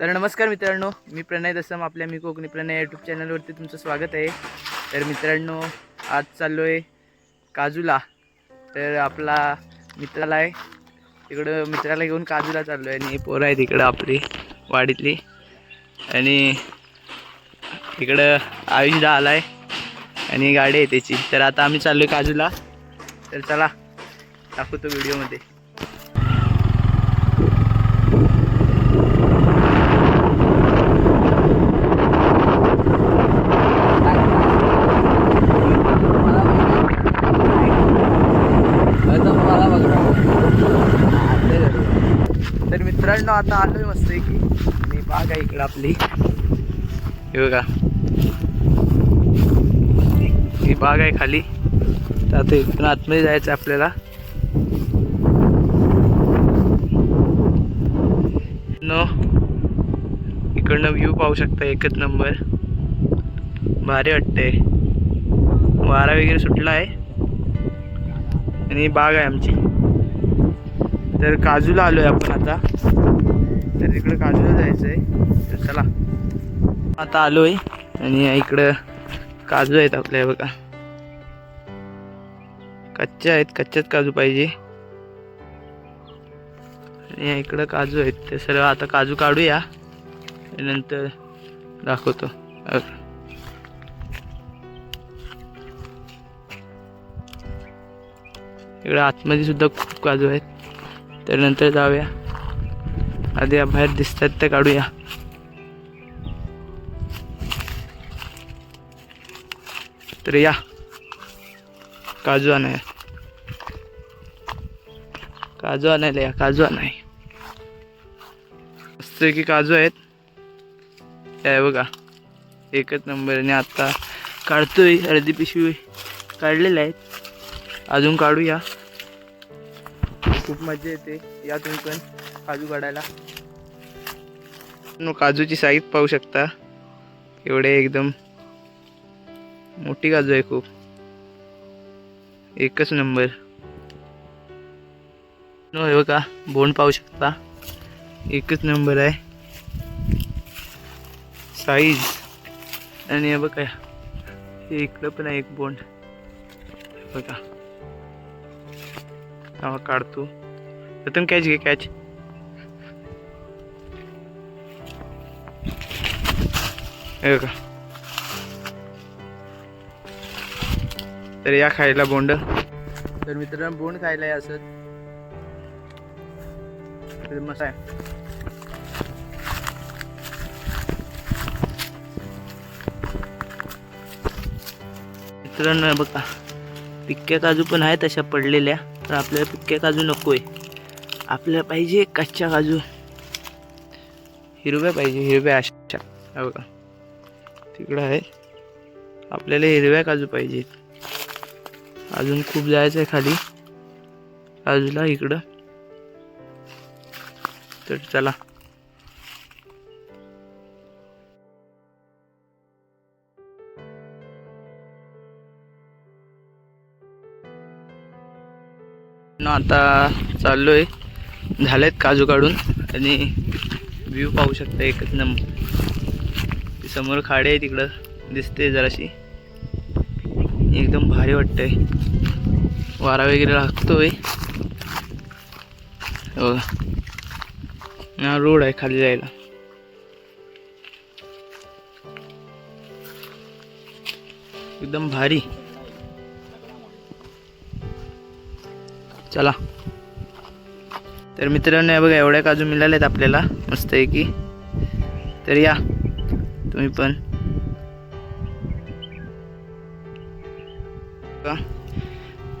तर नमस्कार मित्रांनो मी प्रणय दसम आपल्या मी कोकणी प्रणय यूट्यूब चॅनलवरती तुमचं स्वागत आहे. तर मित्रांनो आज चाललो आहे काजूला. तर आपला मित्राला आहे. तिकडं मित्राला घेऊन काजूला चाललो आहे आणि पोरं आहे तिकडं आपली वाडीतली. आणि तिकडं आयुषदा आला आहे आणि गाडी आहे त्याची. तर आता आम्ही चाललो आहे काजूला. तर चला दाखवतो व्हिडिओमध्ये तर मित्रांनो आता आलोय मस्त आहे की मी बाग आहे इकडं आपली. हे बघा. ही बाग आहे खाली. तर आता इकडून आतमध्ये जायचं आहे आपल्याला. नो इकडनं व्ह्यू पाहू शकता एकच नंबर भारी वाटते वारा वगैरे सुटला आहे. आणि बाग आहे आमची. तर काजूला आलोय आपण आता. तर इकडं काजूला जायचं आहे तर चला. आता आलोय आणि इकडं काजू आहेत आपल्या बघा. कच्चे आहेत कच्चेच काजू पाहिजे. आणि इकडं काजू आहेत. ते सर्व आता काजू काढूया. नंतर दाखवतो. इकडं आतमध्ये सुद्धा खूप काजू आहेत. तर नंतर जाऊया. आधी या बाहेर दिसतात ते काढूया. तर या. काजू आणाय काजू आणायला या काजू आणाय. मस्त की काजू आहेत. या बघा. एकच नंबर आणि आता काढतोय. अर्धी पिशवी काढलेल्या आहेत. अजून काढूया. खूप मजा येते या तुम्ही पण काजू काढायला. नो काजूची साईज पाहू शकता. एवढे एकदम मोठी काजू आहे खूप. एकच नंबर. नो हे बघा बोंड पाहू शकता. एकच नंबर आहे. साईज. आणि हे बघा हे इकडं पण आहे एक बोंड. बघा. हा काढतो प्रथम कॅच घे कॅच. हे बघा. तर या खायला बोंड. तर मित्रांनो बोंड खायला आहे असं. तर मस्त आहे. मित्रांनो बघा. पिक्क्या काजू पण आहेत अशा पडलेल्या. तर आपल्याला पिक्क्या काजू नको आहे आपल्याला पाहिजे कच्च्या काजू. हिरव्या पाहिजे हिरव्या अशा. हे बघा. तिकडं आहे. आपल्याला हिरव्या काजू पाहिजेत. अजून खूप जायचं आहे खाली. काजूला इकडं. तर चला. न आता चाललोय. झालेत काजू काढून. आणि व्ह्यू पाहू शकता एकच नंबर समोर खाडे आहे तिकडं. दिसते जराशी. एकदम भारी वाटतंय. वारा वगैरे लागतोय. हो. हा रोड आहे खाली जायला. एकदम भारी. चला. तर मित्रांनो बघा एवढ्या काजू मिळाल्या आहेत आपल्याला मस्त आहे की तर या तुम्ही पण.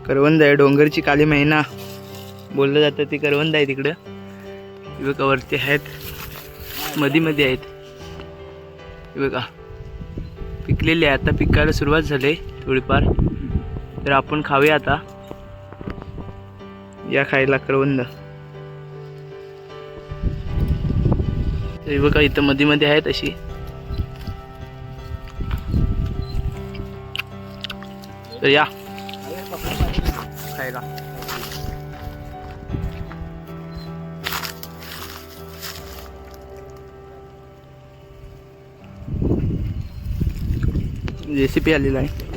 करवंद आहे डोंगरची काली महिना. बोललं जातं ती करवंद आहे तिकडं. हे बघा वरती आहेत. मध्ये मध्ये आहेत. हे बघा पिकलेले आहे. आता पिकायला सुरुवात झाली थोडीफार. तर आपण खाऊया आता. या खायला करवंद तरी इथं मध्ये मध्ये आहेत अशी. या. खायला. रेसिपी आलेला आहे.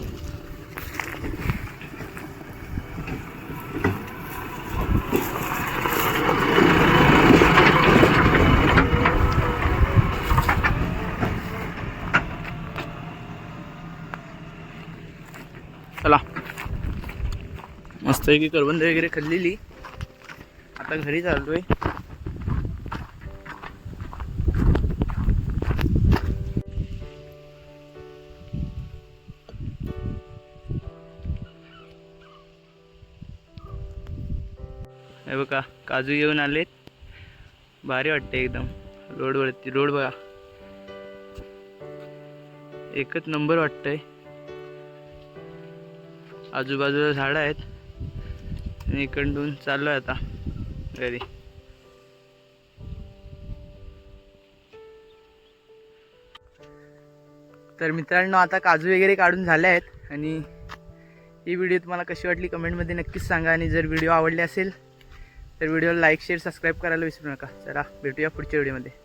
चला. मस्त की करवंद वगैरे खाल्लेली. आता घरी चालतोय हे बघा काजू येऊन आलेत. भारी वाटते एकदम. रोडवरती रोड बघा. एकच नंबर वाटतंय. आजूबाजूला झाडं आहेत. आणि इकडून चाललो आहे आता घरी. तर मित्रांनो आता काजू वगैरे काढून झाले आहेत. आणि ही व्हिडिओ तुम्हाला कशी वाटली कमेंटमध्ये नक्कीच सांगा. आणि जर व्हिडिओ आवडले असेल तर व्हिडिओला लाईक शेअर सबस्क्राईब करायला विसरू नका. चला भेटूया पुढच्या व्हिडिओमध्ये.